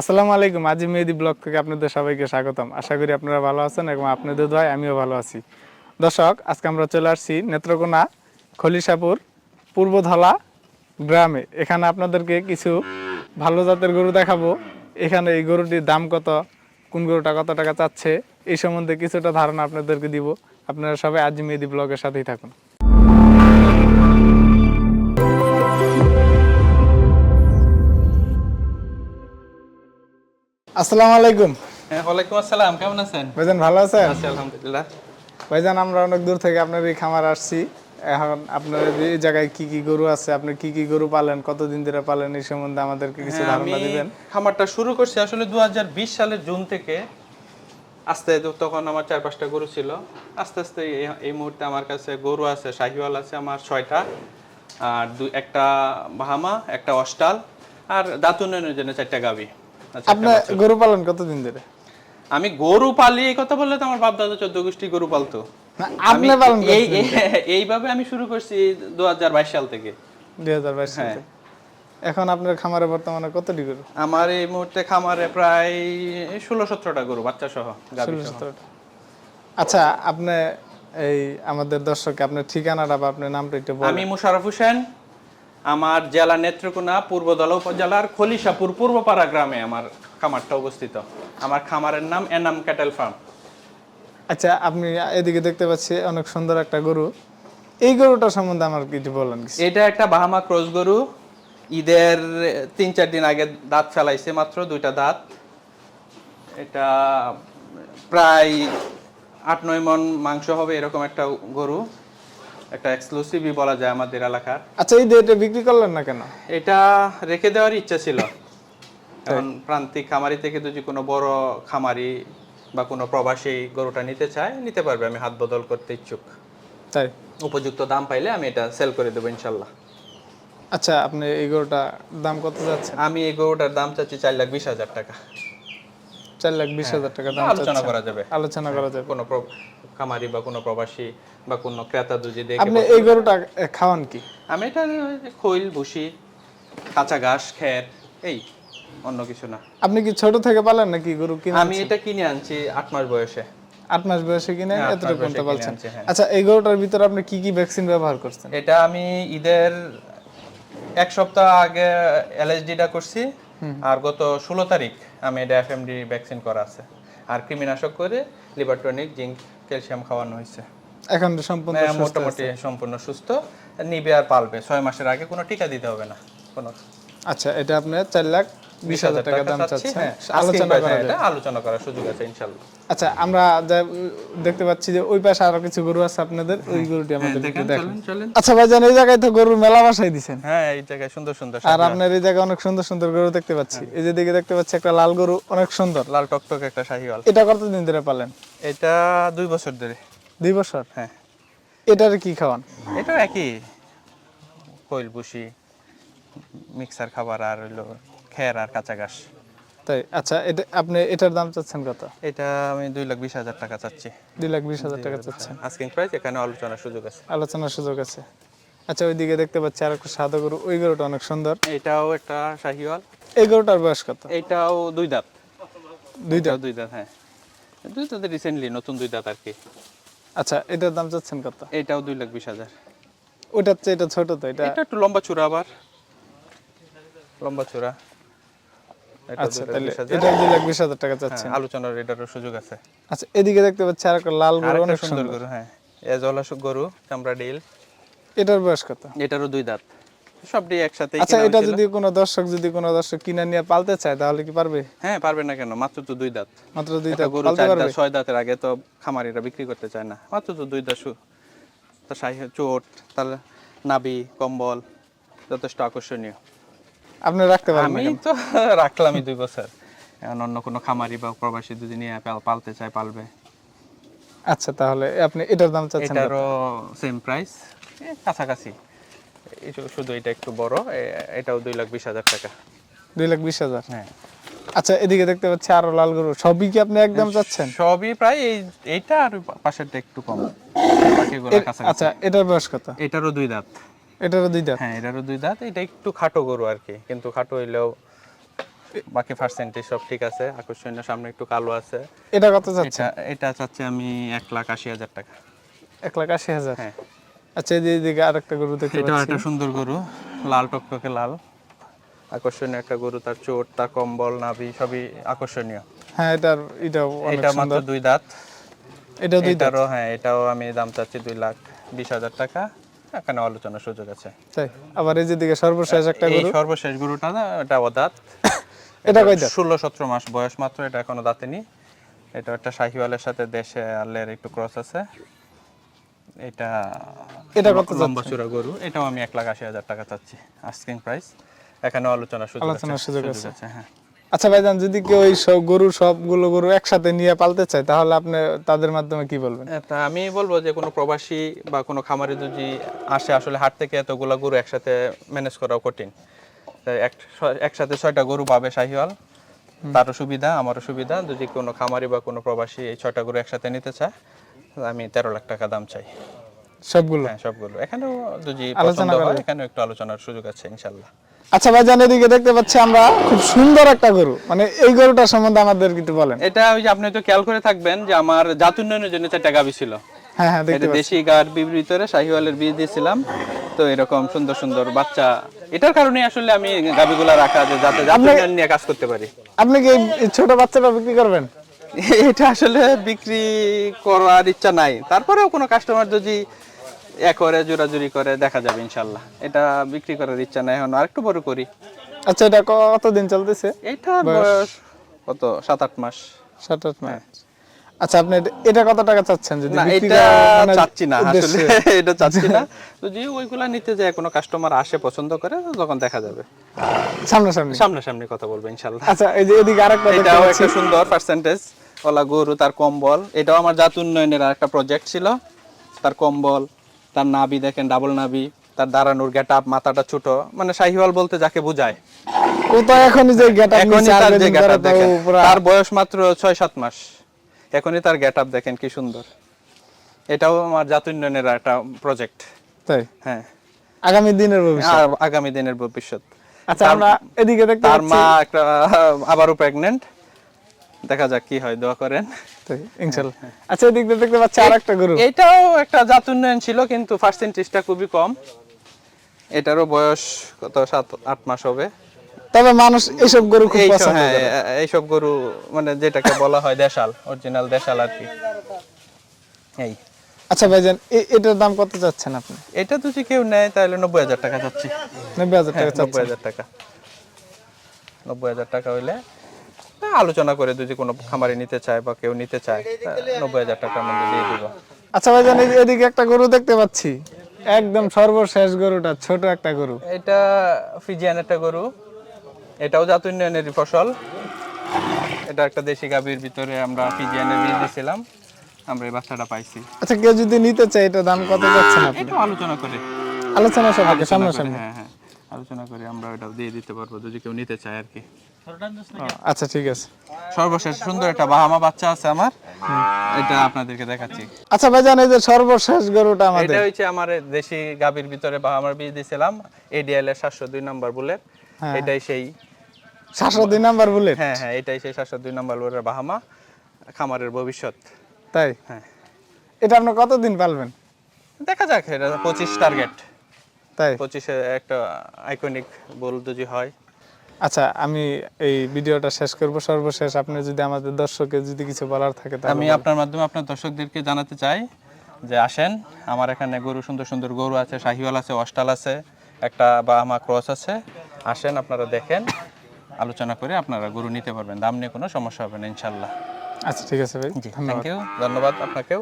আসসালামু আলাইকুম আজি মেহেদি ব্লগ থেকে আপনাদের সবাইকে স্বাগতম। আশা করি আপনারা ভালো আছেন এবং আপনাদের দোয়ায় আমিও ভালো আছি। দর্শক, আজকে আমরা চলে আসছি নেত্রকোনা খলিশাপুর পূর্বধলা গ্রামে। এখানে আপনাদেরকে কিছু ভালো জাতের গরু দেখাবো। এখানে এই গরুটির দাম কত, কোন গরুটা কত টাকা চাচ্ছে, এই সম্বন্ধে কিছুটা ধারণা আপনাদেরকে দিব। আপনারা সবাই আজি মেহেদি ব্লগের সাথেই থাকুন। আসসালামু আলাইকুম। হ্যাঁ ওয়ালাইকুম আসসালাম কেমন আছেন? ভাইজান ভালো আছেন? আছি আলহামদুলিল্লাহ। ভাইজান আমরা অনেক দূর থেকে আপনার এই খামার আসছি। এখন আপনার এই জায়গায় কি কি গরু আছে? আপনি কি কি গরু পালেন? কতদিন ধরে পালেন? এই সম্বন্ধে আমাদেরকে কিছু হ্যাঁ, ধারণা দিবেন। খামারটা শুরু করছি আসলে দু সালের জুন থেকে। আস্তে তখন আমার চার পাঁচটা গরু ছিল। আস্তে আস্তে এই- মুহূর্তে আমার কাছে গরু আছে শাহিওয়াল আছে আমার ছয়টা। আর দুই একটা বাহামা একটা অস্টাল আর দাঁত উন্নয়নের জন্য চারটা গাবি আচ্ছা, আপনি গরু পালন কতদিন ধরে? আমি গরু পালি এই কথা বললে তো আমার বাপ দাদা চোদ্দ গোষ্ঠী গরু পালতো। আপনি পালন এই এইভাবে আমি শুরু করছি দু সাল থেকে। দুই হাজার বাইশ সালে এখন আপনার খামারে বর্তমানে কতটি গরু? আমার এই মুহূর্তে খামারে প্রায় ষোলো সতেরোটা গরু বাচ্চা সহ। আচ্ছা আপনি এই আমাদের দর্শক আপনার ঠিকানাটা বা আপনার নামটা একটু আমি মুশারফ হোসেন আমার জেলা নেত্রকোনা পূর্ব পূর্বদলা উপজেলার খলিশাপুর পূর্বপাড়া গ্রামে আমার খামারটা অবস্থিত। আমার খামারের নাম এনাম ক্যাটেল ফার্ম। আচ্ছা আপনি এদিকে দেখতে পাচ্ছি অনেক সুন্দর একটা গরু। এই গরুটা সম্বন্ধে আমার কিছু বলেন এটা একটা বাহামা ক্রস গরু। ঈদের তিন চার দিন আগে দাঁত ফেলাইছে মাত্র দুইটা দাঁত। এটা প্রায় আট নয় মন মাংস হবে এরকম একটা গরু। একটা এক্সক্লুসিভই বলা যায় আমাদের এলাকার। আচ্ছা এই এটা বিক্রি করলেন না কেন? এটা রেখে দেওয়ার ইচ্ছা ছিল। এখন প্রান্তিক খামারি থেকে যদি কোনো বড় খামারি বা কোনো প্রবাসী গরুটা নিতে চায় নিতে পারবে আমি হাত বদল করতে ইচ্ছুক। তাই? উপযুক্ত দাম পাইলে আমি এটা সেল করে দেবো ইনশাল্লাহ। আচ্ছা আপনি এই গরুটা দাম কত যাচ্ছে আমি এই গরুটার দাম চাচ্ছি চার লাখ বিশ হাজার টাকা। চার লাখ বিশ হাজার টাকা দাম আলোচনা করা যাবে। আলোচনা করা যাবে। কোনো খামারি বা কোনো প্রবাসী বা কোনো ক্রেতা যদি দেখে আপনি এই গরুটা খাওয়ান কি? আমি এটা খৈল ভুসি কাঁচা ঘাস খ্যার এই অন্য কিছু না। আপনি কি ছোট থেকে পালেন নাকি গরু কিনে আমি এটা কিনে আনছি আট মাস বয়সে। আট মাস বয়সে কিনে হ্যাঁ, এতটুকু পর্যন্ত পালছেন। হ্যাঁ। আচ্ছা এই গরুটার ভিতরে আপনি কি কি ভ্যাকসিন ব্যবহার করছেন? এটা আমি ঈদের এক সপ্তাহ আগে এলএসডিটা করছি আর গত ষোলো তারিখ আমি এটা এফএমডি ভ্যাকসিন করা আছে। আর কৃমিনাশক করে লিভারটনিক জিঙ্ক ক্যালসিয়াম খাওয়ানো হয়েছে। এখন সম্পূর্ণ হ্যাঁ, মোটামুটি সম্পূর্ণ সুস্থ। নিবে আর পালবে। ছয় মাসের আগে কোনো টিকা দিতে হবে না কোনো। আচ্ছা এটা আপনি চার লাখ বিশ হাজার টাকা দাম চাচ্ছেন। হ্যাঁ, আলোচনা করা হ্যাঁ, আলোচনা করার সুযোগ আছে ইনশাল্লাহ আচ্ছা আমরা দেখতে পাচ্ছি যে ওই পাশে আরও কিছু গরু আছে আপনাদের ওই গরুটি আমাদের আচ্ছা ভাইজান এই জায়গায় তো গরুর মেলা বাসায় দিছেন। হ্যাঁ এই জায়গায় সুন্দর সুন্দর আর আপনার এই জায়গায় অনেক সুন্দর সুন্দর গরু দেখতে পাচ্ছি। এই যে দিকে দেখতে পাচ্ছি একটা লাল গরু অনেক সুন্দর। লাল টকটক একটা শাহিওয়াল। এটা কতদিন ধরে পালেন? এটা দুই বছর ধরে। দুই বছর? হ্যাঁ। এটার কি খাওয়ান? এটা একই। কইল বুসি মিক্সার খাবার আর হইল খের আর কাঁচা ঘাস। তাই আচ্ছা এটা আপনি এটার দাম চাচ্ছেন কত? এটা আমি দুই লাখ বিশ হাজার টাকা চাচ্ছি। দুই লাখ বিশ হাজার টাকা চাচ্ছেন। আস্কিং প্রাইস এখানে আলোচনার সুযোগ আছে। আলোচনার সুযোগ আছে। আচ্ছা ওইদিকে দেখতে পাচ্ছি আর একটা সাদা গরু। ওই গরুটা অনেক সুন্দর। এটাও একটা শাহিওয়াল। এই গরুটার বয়স কত? এটাও দুই দাঁত। দুইটা এটাও দুই দাঁত হ্যাঁ। দুই দাঁত রিসেন্টলি নতুন দুই দাঁত আর কি। আচ্ছা এটার দাম চাচ্ছেন কত? এটাও দুই লাখ বিশ হাজার। ওটার চেয়ে এটা ছোট তো এটা এটা একটু লম্বা চূড়া আবার। লম্বা চূড়া। আচ্ছা দুই লাখ তাহলে বিশ হাজার। এটা দুই লাখ বিশ হাজার টাকা চাচ্ছেন। হ্যাঁ, আলোচনার এটারও সুযোগ আছে। আচ্ছা এদিকে দেখতে পাচ্ছি আর একটা লাল গরু অনেক সুন্দর গরু হ্যাঁ। এজলা গরু চামড়া ডিল। এটার বয়স কত? এটারও দুই দাঁত। সবটি একসাথে আচ্ছা এটা যদি কোনো দর্শক যদি কোনো দর্শক কিনে নিয়ে পালতে চায় তাহলে কি পারবে? হ্যাঁ পারবে না কেন? মাত্র তো দুই দাঁত। মাত্র দুইটা একটা গরু চার দাঁত ছয় দাঁতের আগে তো খামারিরা বিক্রি করতে চায় না। মাত্র তো দুই দাঁত সাই চোট তার নাবি কম্বল যথেষ্ট আকর্ষণীয়। আপনি রাখতে পারবেন আমি তো রাখলামই দুই বছর। এখন অন্য কোনো খামারি বা প্রবাসী যদি নিয়ে পালতে চায় পালবে। আচ্ছা তাহলে আপনি এটার দাম চাচ্ছেন? এটারও সেম প্রাইস কাছাকাছি। শুধু এটা একটু বড় এটাও দুই লাখ বিশ হাজার টাকা। দুই লাখ বিশ হাজার? হ্যাঁ। আচ্ছা এদিকে দেখতে পাচ্ছি আরও লাল গরু। সবই কি আপনি একদম চাচ্ছেন সবই প্রায় এই এইটা আর পাশেরটা একটু কম। আচ্ছা এটার বয়স কত? এটারও দুই দাঁত। এটারও দুই দাঁত? হ্যাঁ এটারও দুই দাঁত। এটা একটু খাটো গরু আর কি কিন্তু খাটো হইলেও বাকি পার্সেন্টেজ সব ঠিক আছে। আকর্ষণীয় সামনে একটু কালো আছে। এটা কত এটা এটা চাচ্ছি আমি এক লাখ আশি হাজার টাকা। এক লাখ আশি হাজার? হ্যাঁ। আচ্ছা এই দিকে আরেকটা গরু দেখতে পাচ্ছি। একটা সুন্দর গরু লাল টকটকে লাল। আকর্ষণীয় একটা গরু তার চোট তার কম্বল নাভি সবই আকর্ষণীয়। হ্যাঁ এটার অনেক এটা মাত্র দুই দাঁত। এটাও দুই দাঁত? হ্যাঁ এটাও আমি দাম চাচ্ছি দুই লাখ বিশ হাজার টাকা। এখানে আলোচনার সুযোগ আছে। তাই আবার এই যে দিকে সর্বশেষ একটা গরু। সর্বশেষ গরুটা না এটা অদাঁত। এটা কয় দাঁত? ষোলো সতেরো মাস বয়স মাত্র এটা এখনও দাঁতেনি। এটা একটা শাহিওয়ালের সাথে দেশে আলের একটু ক্রস আছে। এটা এটা কত লম্বা চূড়া গরু এটাও আমি এক লাখ আশি হাজার টাকা চাচ্ছি আস্কিং প্রাইস এখানেও আলোচনার সুযোগ আলোচনার সুযোগ আছে। হ্যাঁ। আচ্ছা ভাইজান যদি কেউ এই সব গরু সবগুলো গরু একসাথে নিয়ে পালতে চায় তাহলে আপনি তাদের মাধ্যমে কি বলবেন? আমি বলব যে কোনো প্রবাসী বা কোনো খামারি যদি আসে আসলে হাট থেকে এতগুলো গরু একসাথে ম্যানেজ করাও কঠিন। একসাথে ছয়টা গরু পাবে শাহিওয়াল তারও সুবিধা আমারও সুবিধা। যদি কোনো খামারি বা কোনো প্রবাসী এই ছয়টা গরু একসাথে নিতে চায় আমি তেরো লাখ টাকা দাম চাই। সবগুলো? হ্যাঁ সবগুলো। এখানেও যদি আলোচনা হয় যায়। এখানেও একটু আলোচনার সুযোগ আছে ইনশাল্লাহ আচ্ছা ভাইজান এদিকে দেখতে পাচ্ছি আমরা খুব সুন্দর একটা গরু। মানে এই গরুটার সম্বন্ধে আমাদের একটু বলেন। এটা ওই যে আপনি তো খেয়াল করে থাকবেন যে আমার জাত উন্নয়নের জন্য চারটা গাবি ছিল। হ্যাঁ হ্যাঁ এটা দেশি গার ভিতরে শাহিওয়ালের বীজ দিয়েছিলাম। তো এরকম সুন্দর সুন্দর বাচ্চা। এটার কারণে আসলে আমি গাবিগুলা রাখা যে যাতে জাত উন্নয়ন নিয়ে কাজ করতে পারি। আপনি কি ছোট বাচ্চাটা বিক্রি করবেন? এটা আসলে বিক্রি করার ইচ্ছা নাই। তারপরেও কোনো কাস্টমার যদি এ করে জোরাজুরি করে দেখা যাবে ইনশাল্লাহ। এটা বিক্রি করার ইচ্ছা নাই এখন আরেকটু বড় করি। আচ্ছা এটা কতদিন চলতেছে? এটা বয়স? কত? সাত আট মাস। সাত আট মাস আচ্ছা আপনি এটা- এটা কত টাকা চাচ্ছেন যদি না এটা মানে চাচ্ছি না আসলে এটা চাচ্ছি না। যদি ওইগুলা নিতে যায় কোনো কাস্টমার আসে পছন্দ করে তখন দেখা যাবে। সামনাসামনি? সামনাসামনি কথা বলব ইনশাল্লাহ। আচ্ছা এই যে এদিকে আরেকটা এটাও একটা সুন্দর পার্সেন্টেজ ওলা গরু তার কম্বল। এটাও আমার জাত উন্নয়নের একটা প্রজেক্ট ছিল। তার কম্বল তার নাভি দেখেন ডাবল নাভি তার দাঁড়ানোর গেট আপ মাথাটা ছোট। মানে শাহিওয়াল বলতে যাকে বোঝায়। ও তো এখনই যে গেট এখনই তার যে গেট আপ দেখেন। তার বয়স মাত্র ছয় সাত মাস। এখনই তার গেট আপ দেখেন কি সুন্দর। এটাও আমার জাত উন্নয়নের একটা প্রজেক্ট তাই? হ্যাঁ। আগামী দিনের ভবিষ্যৎ? আগামী দিনের ভবিষ্যৎ। আচ্ছা আমরা এদিকে দেখতে তার মা একটা আবারও প্রেগনেন্ট দেখা যাক কি হয় দোয়া করেন। তাই, ইনশাল্লাহ। আচ্ছা এদিকে দেখতে পাচ্ছি আরেকটা গরু। এটাও একটা জাত উন্নয়ন ছিল কিন্তু পার্সেন্টেজটা খুবই কম। এটারও বয়স কত সাত আট মাস হবে। তবে মানুষ এইসব গরু খুব পছন্দ হ্যাঁ করে। এইসব গরু মানে যেটাকে বলা হয় দেশাল অরিজিনাল দেশাল আর কি। এই। আচ্ছা ভাইজান এটার দাম কত চাচ্ছেন আপনি? এটা যদি কেউ নেয় তাহলে নব্বই হাজার টাকা যাচ্ছি নব্বই হাজার টাকা নব্বই হাজার টাকা। নব্বই হাজার টাকা হইলে হ্যাঁ, আলোচনা করে যদি কোনো খামারে নিতে চায় বা কেউ নিতে চায় নব্বই হাজার টাকার মধ্যে দিয়ে দিব। আচ্ছা ভাইজান এই যে এদিকে একটা গরু দেখতে পাচ্ছি। একদম সর্বশেষ গরুটা ছোট একটা গরু। এটা ফিজিয়ান একটা গরু। এটাও জাত উন্নয়নের ফসল। এটা একটা দেশি গাভীর ভিতরে আমরা ফিজিয়ানের বীজ দিয়েছিলাম আমরা এই বাচ্চাটা পাইছি। আচ্ছা কেউ যদি নিতে চায় এটা দাম কত যাচ্ছেন না এটা আলোচনা করে। আলোচনা করে, সামনাসামনি। হ্যাঁ হ্যাঁ। আলোচনা করে আমরা ওটা দিয়ে দিতে পারব যদি কেউ নিতে চায় আর কি। আচ্ছা ঠিক আছে। সর্বশেষ সুন্দর একটা বাহামা বাচ্চা আছে আমার। এটা আপনাদেরকে দেখাচ্ছি। আচ্ছা ভাইজান এই যে সর্বশেষ গরুটা আমাদের। এটা হচ্ছে আমার দেশি গাভীর ভিতরে বাহামার বীজ দিয়েছিলাম এডিএল এর সাতশো দুই নম্বর বুলেট। হ্যাঁ। এটাই সেই সাতশো দুই নাম্বার বুলেট? হ্যাঁ হ্যাঁ এটাই সেই সাতশো দুই নম্বর বুলের বাহামা। খামারের ভবিষ্যৎ। তাই? হ্যাঁ। এটা আপনি কতদিন পালবেন? দেখা যাক এটা পঁচিশ টার্গেট তাই? পঁচিশে একটা আইকনিক বল যদি হয়। আচ্ছা আমি এই ভিডিওটা শেষ করব। সর্বশেষ আপনি যদি আমাদের দর্শকের যদি কিছু বলার থাকে তাহলে আমি আপনার মাধ্যমে আপনার দর্শকদেরকে জানাতে চাই যে আসেন আমার এখানে গরু সুন্দর সুন্দর গরু আছে শাহিওয়াল আছে অস্টাল আছে একটা বা আমার ক্রস আছে। আসেন আপনারা দেখেন আলোচনা করে আপনারা গরু নিতে পারবেন। দাম নিয়ে কোনো সমস্যা হবে না ইনশাল্লাহ। আচ্ছা ঠিক আছে ভাই। থ্যাংক ইউ ধন্যবাদ আপনাকেও।